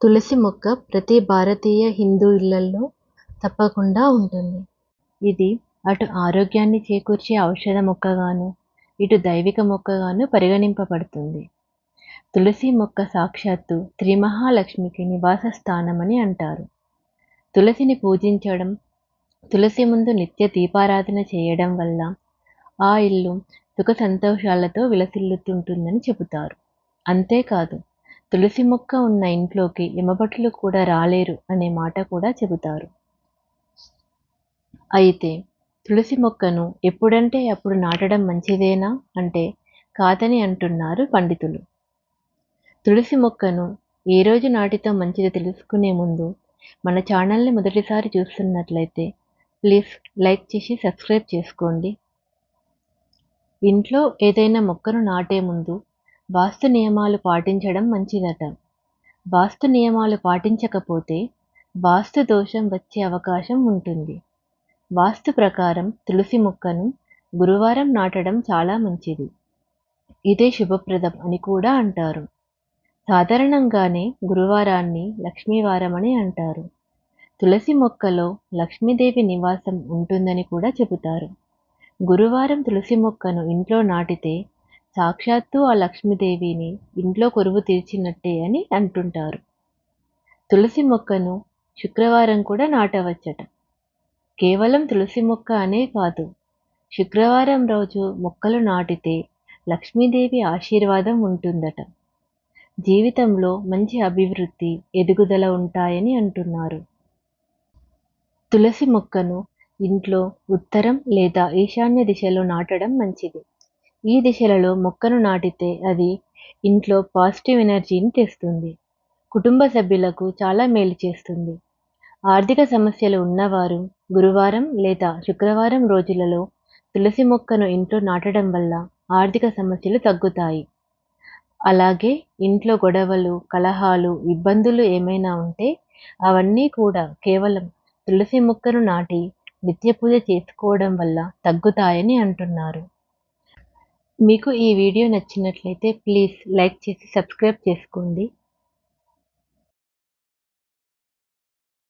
తులసి మొక్క ప్రతి భారతీయ హిందూ ఇళ్ళల్లో తప్పకుండా ఉంటుంది. ఇది అటు ఆరోగ్యాన్ని చేకూర్చే ఔషధ మొక్కగాను ఇటు దైవిక మొక్కగాను పరిగణింపబడుతుంది. తులసి మొక్క సాక్షాత్తు త్రిమహాలక్ష్మికి నివాస స్థానమని అంటారు. తులసిని పూజించడం తులసి ముందు నిత్య దీపారాధన చేయడం వల్ల ఆ ఇల్లు సుఖ సంతోషాలతో విలసిల్లుతుంటుందని చెబుతారు. అంతేకాదు తులసి మొక్క ఉన్న ఇంట్లోకి యమభటులు కూడా రాలేరు అనే మాట కూడా చెబుతారు. అయితే తులసి మొక్కను ఎప్పుడంటే అప్పుడు నాటడం మంచిదేనా? అంటే కాదని అంటున్నారు పండితులు. తులసి మొక్కను ఏ రోజు నాటితో మంచిది తెలుసుకునే ముందు మన ఛానల్ని మొదటిసారి చూస్తున్నట్లయితే ప్లీజ్ లైక్ చేసి సబ్స్క్రైబ్ చేసుకోండి. ఇంట్లో ఏదైనా మొక్కను నాటే ముందు వాస్తు నియమాలు పాటించడం మంచిదట. వాస్తు నియమాలు పాటించకపోతే వాస్తు దోషం వచ్చే అవకాశం ఉంటుంది. వాస్తు ప్రకారం తులసి మొక్కను గురువారం నాటడం చాలా మంచిది. ఇదే శుభప్రదం అని కూడా అంటారు. సాధారణంగానే గురువారాన్ని లక్ష్మీవారం అని అంటారు. తులసి మొక్కలో లక్ష్మీదేవి నివాసం ఉంటుందని కూడా చెబుతారు. గురువారం తులసి మొక్కను ఇంట్లో నాటితే సాక్షాత్తు ఆ లక్ష్మీదేవిని ఇంట్లో కొరువు తీర్చినట్టే అని అంటుంటారు. తులసి మొక్కను శుక్రవారం కూడా నాటవచ్చట. కేవలం తులసి మొక్క అనే కాదు. శుక్రవారం రోజు మొక్కలు నాటితే లక్ష్మీదేవి ఆశీర్వాదం ఉంటుందట. జీవితంలో మంచి అభివృద్ధి ఎదుగుదల ఉంటాయని అంటున్నారు. తులసి మొక్కను ఇంట్లో ఉత్తరం లేదా ఈశాన్య దిశలో నాటడం మంచిది. ఈ దిశలలో మొక్కను నాటితే అది ఇంట్లో పాజిటివ్ ఎనర్జీని తెస్తుంది. కుటుంబ సభ్యులకు చాలా మేలు చేస్తుంది. ఆర్థిక సమస్యలు ఉన్నవారు గురువారం లేదా శుక్రవారం రోజులలో తులసి మొక్కను ఇంట్లో నాటడం వల్ల ఆర్థిక సమస్యలు తగ్గుతాయి. అలాగే ఇంట్లో గొడవలు కలహాలు ఇబ్బందులు ఏమైనా ఉంటే అవన్నీ కూడా కేవలం తులసి మొక్కను నాటి నిత్య పూజ చేసుకోవడం వల్ల తగ్గుతాయని అంటున్నారు. మీకు ఈ వీడియో నచ్చినట్లయితే ప్లీజ్ లైక్ చేసి సబ్స్క్రైబ్ చేసుకోండి.